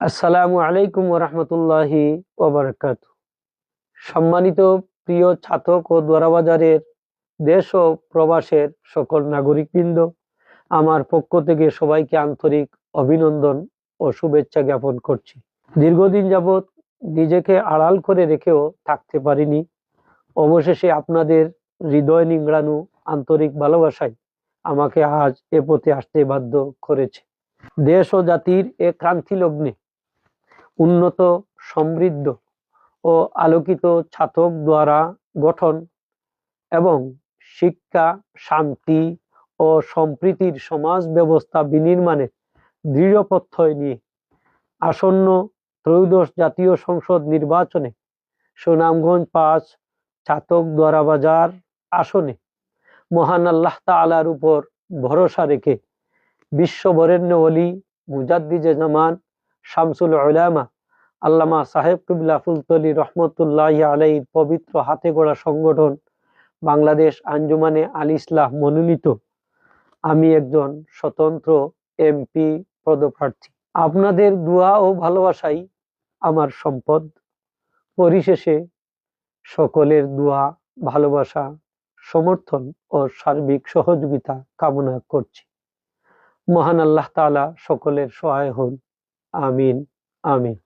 আসসালামু আলাইকুম রহমতুল্লাহি ওবরাকাত। সম্মানিত প্রিয় ছাতক ও দোয়ারাবাজারের দেশ ও প্রবাসের সকল নাগরিকবৃন্দ, আমার পক্ষ থেকে সবাইকে আন্তরিক অভিনন্দন ও শুভেচ্ছা জ্ঞাপন করছি। দীর্ঘদিন যাবৎ নিজেকে আড়াল করে রেখেও থাকতে পারিনি। অবশেষে আপনাদের হৃদয় নিংড়ানো আন্তরিক ভালোবাসায় আমাকে আজ এ পথে আসতে বাধ্য করেছে। দেশ ও জাতির এ ক্রান্তি লগ্নে উন্নত, সমৃদ্ধ ও আলোকিত ছাতক দ্বারা গঠন এবং শিক্ষা, শান্তি ও সম্প্রীতির সমাজ ব্যবস্থা বিনির্মাণে দৃঢ় নিয়ে আসন্ন ত্রয়োদশ জাতীয় সংসদ নির্বাচনে সুনামগঞ্জ পাঁচ ছাতক দ্বারা বাজার আসনে মহান আল্লাহ তালার উপর ভরসা রেখে বিশ্ববরেণ্য অলি মুজাদ্দিজে জামান শামসুল উলামা আল্লামা সাহেব কুবিল্লা ফুলতলি রহমতুল্লাহ আলাইর পবিত্র হাতে গড়া সংগঠন বাংলাদেশ আঞ্জুমানে আল ইসলাম মনোনীত। আমি একজন স্বতন্ত্র এমপি পদপ্রার্থী। আপনাদের দোয়া ও ভালোবাসাই আমার সম্পদ। পরিশেষে সকলের দোয়া, ভালোবাসা, সমর্থন ও সার্বিক সহযোগিতা কামনা করছি। মহান আল্লাহ তাআলা সকলের সহায় হন। আমিন আমিন।